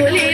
বলে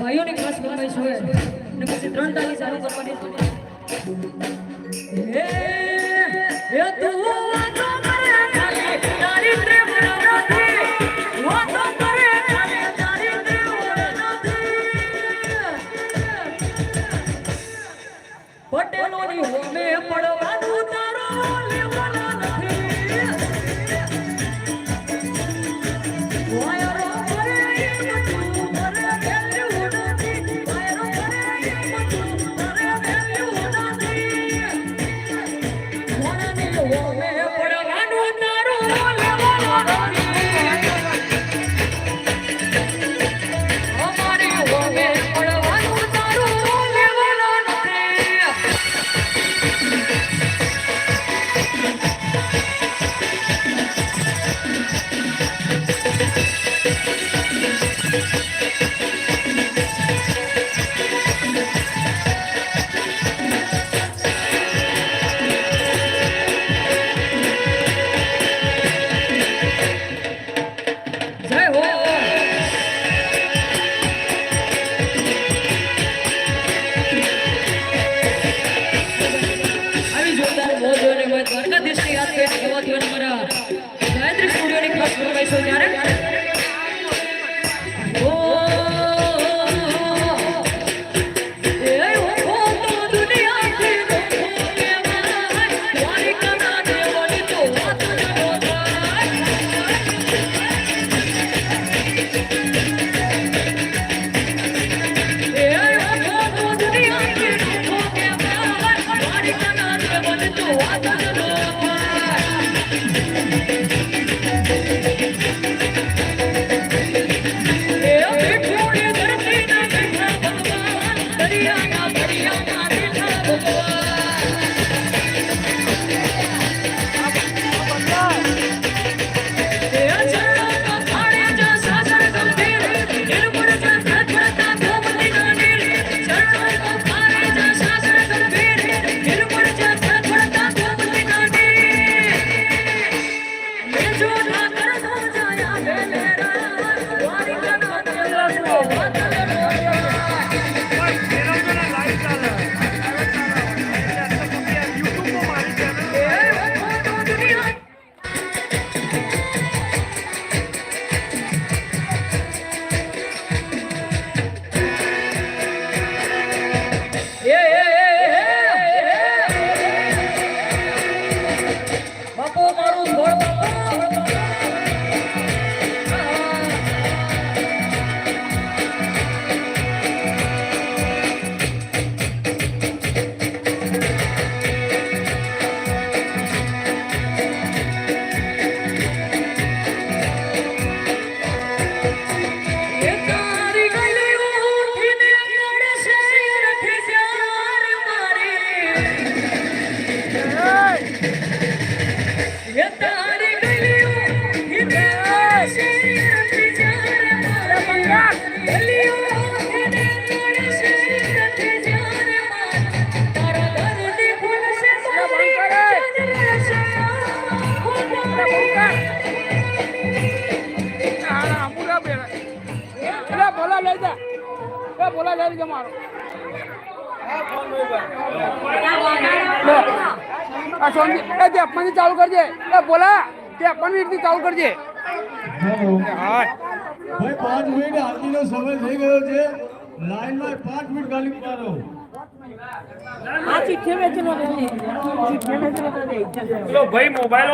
ભાઈઓની ખાસ ફરમાઈશ છે ને પછી ત્રણ તાલી ચાલુ કરવાની એ હે તું થી આપવાની ચાલુ કરજે. એ બોલા તે આપવાની રીતથી ચાલુ કરજે. ભાઈ પાંચ મિનિટ આરતીનો સમય થઈ ગયો છે. લાઈનમાં પાંચ મિનિટ ખાલી ઊભા રહો. ભાઈ મોબાઈલ